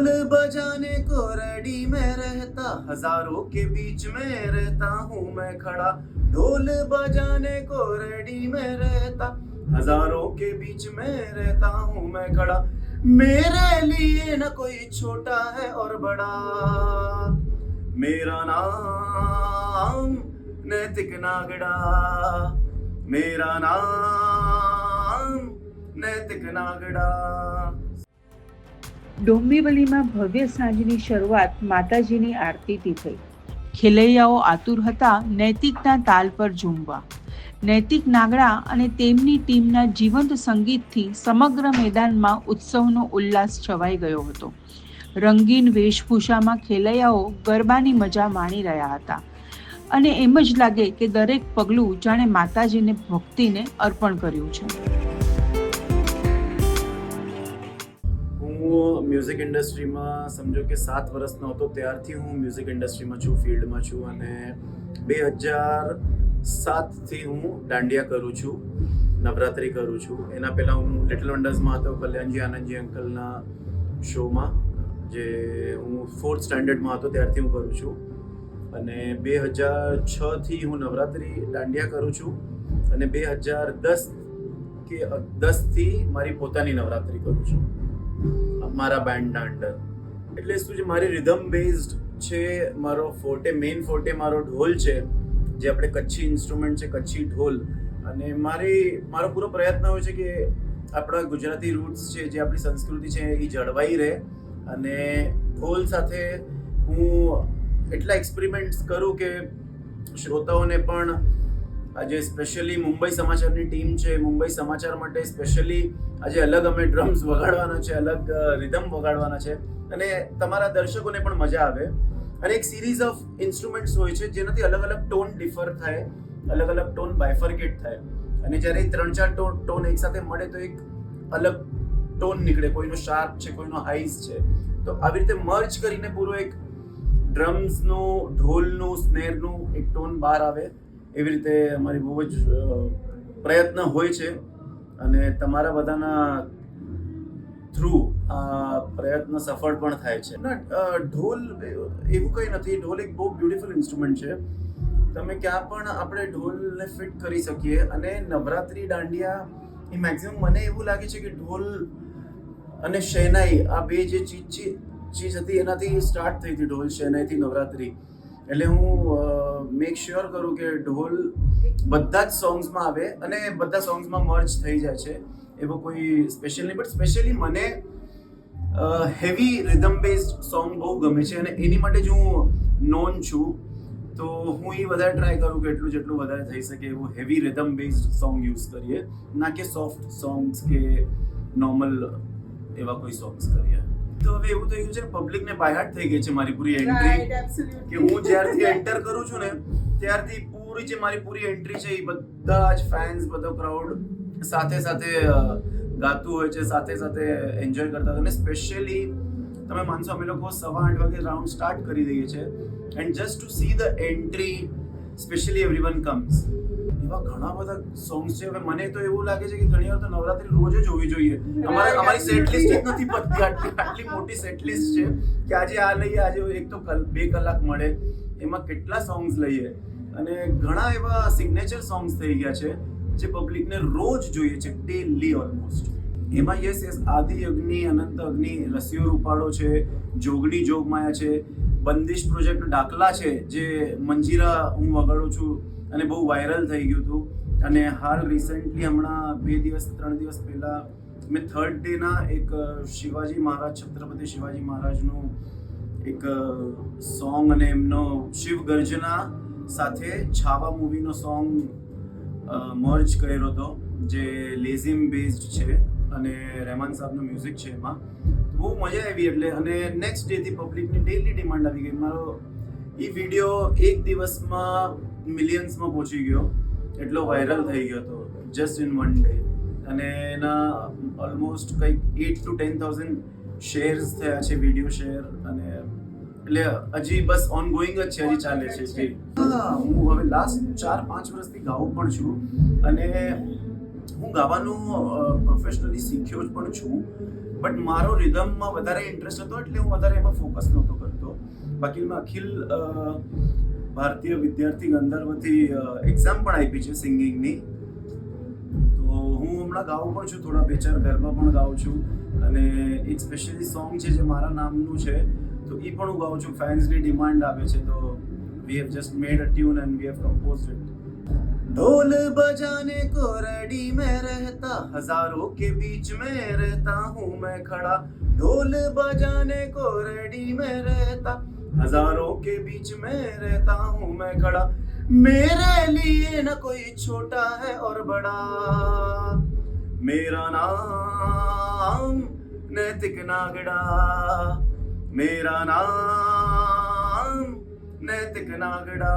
ढोल बजाने को रेडी में रहता, हज़ारों के बीच में रहता हूँ मैं खड़ा। ढोल बजाने को रेडी में रहता, हज़ारों के बीच में रहता हूँ मैं खड़ा। मेरे लिए न कोई छोटा है और बड़ा। मेरा नाम नैतिक नागड़ा। मेरा नाम नैतिक नागड़ा। ડોંબિવલીમાં ભવ્ય સાંજની શરૂઆત માતાજીની આરતીથી થઈ. ખેલૈયાઓ આતુર હતા નૈતિકના તાલ પર ઝૂમવા. નૈતિક નાગડા અને તેમની ટીમના જીવંત સંગીતથી સમગ્ર મેદાનમાં ઉત્સવનો ઉલ્લાસ છવાઈ ગયો હતો. રંગીન વેશભૂષામાં ખેલૈયાઓ ગરબાની મજા માણી રહ્યા હતા. અને એમ જ લાગે કે દરેક પગલું જાણે માતાજીને ભક્તિને અર્પણ કર્યું છે. મ્યુઝિક ઇન્ડસ્ટ્રીમાં સમજો કે સાત વર્ષનો હતો ત્યારથી હું મ્યુઝિક ઇન્ડસ્ટ્રીમાં છું ફિલ્ડમાં છું અને બે હજાર સાતથી હું દાંડિયા કરું છું, નવરાત્રિ કરું છું. એના પહેલાં હું લિટલ વન્ડર્સમાં હતો, કલ્યાણજી, આનંદજી અંકલના શોમાં, જે હું ફોર્થ સ્ટાન્ડર્ડમાં હતો ત્યારથી હું કરું છું. અને બે હજાર છથી હું નવરાત્રિ દાંડિયા કરું છું અને બે હજાર દસ કે દસથી મારી પોતાની નવરાત્રિ કરું છું. મારા બેન્ડના અંડર એટલે શું છે, મારી રિધમ બેઝડ છે, મારો ફોર્ટે મેઇન ફોર્ટે મારો ઢોલ છે, જે આપણે કચ્છી ઇન્સ્ટ્રુમેન્ટ છે, કચ્છી ઢોલ. અને મારી, મારો પૂરો પ્રયત્ન હોય છે કે આપણા ગુજરાતી રૂટ્સ છે, જે આપણી સંસ્કૃતિ છે, એ જળવાઈ રહે. અને ઢોલ સાથે હું એટલા એક્સપેરિમેન્ટ્સ કરું કે શ્રોતાઓને પણ આજે સ્પેશિયલી મુંબઈ સમાચારની ટીમ છે, મુંબઈ સમાચાર માટે સ્પેશિયલી આજે અલગ અમે ડ્રમ્સ વગાડવાના છે, અલગ રિધમ વગાડવાના છે. અને તમારા દર્શકોને પણ મજા આવે. અને એક સિરીઝ ઓફ ઇન્સ્ટ્રુમેન્ટ્સ હોય છે, જેનાથી અલગ અલગ ટોન ડિફર થાય, અલગ અલગ ટોન બાયફર્કેટ થાય. અને જ્યારે ત્રણ ચાર ટોન ટોન એકસાથે મળે તો એક અલગ ટોન નીકળે, કોઈનો શાર્પ છે, કોઈનો હાઈસ છે. તો આવી રીતે મર્જ કરીને પૂરો એક ડ્રમ્સનું ઢોલનું સ્નેરનું એક ટોન બહાર આવે. એવી રીતે અમારી બહુ જ પ્રયત્ન હોય છે અને તમારા બધાના થ્રુ આ પ્રયત્ન સફળ પણ થાય છે. ઢોલ એવું કંઈ નથી. ઢોલ એક બહુ બ્યુટિફુલ ઇન્સ્ટ્રુમેન્ટ છે. તમે ક્યાં પણ આપણે ઢોલને ફિટ કરી શકીએ અને નવરાત્રી દાંડિયા એ મેક્સિમમ મને એવું લાગે છે કે ઢોલ અને શેનાઈ આ બે જે ચીજ ચીજ હતી એનાથી સ્ટાર્ટ થઈ હતી ઢોલ, શેનાઈથી નવરાત્રી. એટલે હું મેક શ્યોર કરું કે ઢોલ બધા જ સોંગ્સમાં આવે અને બધા સોંગ્સમાં મર્જ થઈ જાય છે. એવો કોઈ સ્પેશિયલ નહીં બટ સ્પેશિયલી મને હેવી રિધમ બેઝડ સોંગ બહુ ગમે છે અને એની માટે જ હું નોન છું. તો હું એ વધારે ટ્રાય કરું કે એટલું જેટલું વધારે થઈ શકે એવું heavy rhythm based song use કરીએ. ના કે સોફ્ટ સોંગ્સ કે નોર્મલ એવા કોઈ સોંગ્સ કરીએ. તો હવે એવું થઈ ગયું છે પબ્લિકને બાયહાટ થઈ ગઈ છે મારી પૂરી એન્ટ્રી કે હું જ્યારથી એન્ટર કરું છું ને ત્યારથી પૂરી જે મારી પૂરી એન્ટ્રી છે એ બધા જ ફેન્સ બધો ક્રાઉડ સાથે સાથે ગાતું હોય છે સાથે સાથે એન્જોય કરતા અને સ્પેશિયલી તમે માનશો અમે લોકો સવા આઠ વાગે રાઉન્ડ સ્ટાર્ટ કરી દઈએ છીએ. And just to see the entry specially every one comes એવા ઘણા બધા સોંગ્સ છે. હવે મને તો એવું લાગે છે કે ઘણી વાર તો નવરાત્રી રોજ જ હોવી જોઈએ. અમારે અમારી સેટ જ નથી પતતી આટલી આટલી મોટી સેટ લિસ્ટ છે કે આજે આ લઈએ, આજે એક તો બે કલાક મળે. એમાં કેટલા સોંગ્સ લઈએ? અને ઘણા એવા સિગ્નેચર સોંગ્સ થઈ ગયા છે જે પબ્લિકને રોજ જોઈએ છે ડેલી ઓલમોસ્ટ એમાં યસ યસ આદિ અગ્નિ, અનંત અગ્નિ, રસિયો રૂપાળો છે, જોગણી જોગમાયા છે, બંદિશ પ્રોજેક્ટ દાખલા છે, જે મંજીરા હું વગાડું છું. અને બહુ વાયરલ થઈ ગયું હતું. અને હાલ રિસેન્ટલી હમણાં બે દિવસ, ત્રણ દિવસ પહેલાં મેં થર્ડ ડેના એક શિવાજી મહારાજ, છત્રપતિ શિવાજી મહારાજનું એક સોંગ અને એમનો શિવ ગર્જના સાથે છાવા મૂવીનો સોંગ મર્જ કર્યો હતો, જે લેઝિમ બેઝડ છે અને રહેમાન સાહેબનું મ્યુઝિક છે એમાં. બહુ મજા આવી એટલે, અને નેક્સ્ટ ડેથી પબ્લિકની ડેલી ડિમાન્ડ આવી ગઈ. મારો એ વીડિયો એક દિવસમાં મિલિયન્સમાં પહોંચી ગયો. એટલો વાયરલ થઈ ગયો હતો જસ્ટ ઇન વન ડે અને એના ઓલમોસ્ટ કંઈક at two ten thousand shares થયા છે વીડિયો શેર અને એટલે હજી બસ ઓન ગોઈંગ જ છે, હજી ચાલે છે હું હવે લાસ્ટ ચાર, પાંચ વર્ષથી ગાઉં પણ છું. અને હું ગાવાનું પ્રોફેશનલી શીખ્યો જ પણ છું. બટ મારો રિધમમાં વધારે ઇન્ટરેસ્ટ હતો, એટલે હું વધારે એમાં ફોકસ નહોતો કરતો. બાકી મેં અખિલ ભારતીય વિદ્યાર્થી ગંધર્વથી એક્ઝામ પણ આપી છે સિંગિંગની તો હું હમણાં ગાઉં પણ છું થોડા બે ચાર ગરબા પણ ગાઉં છું અને એક સ્પેશિયલી સોંગ છે જે મારા નામનું છે તો એ પણ હું ગાઉં છું ફેન્સની ડિમાન્ડ આવે છે તો we have just made a tune and we have compose it ढोल बजाने को रेडी में रहता हजारों के बीच में रहता हूँ मैं खड़ा ढोल बजाने को रेडी में रहता हज़ारों के बीच में रहता हूँ मैं खड़ा। मेरे लिए न कोई छोटा है और बड़ा। मेरा नाम नैतिक नागड़ा। मेरा नाम नैतिक नागड़ा।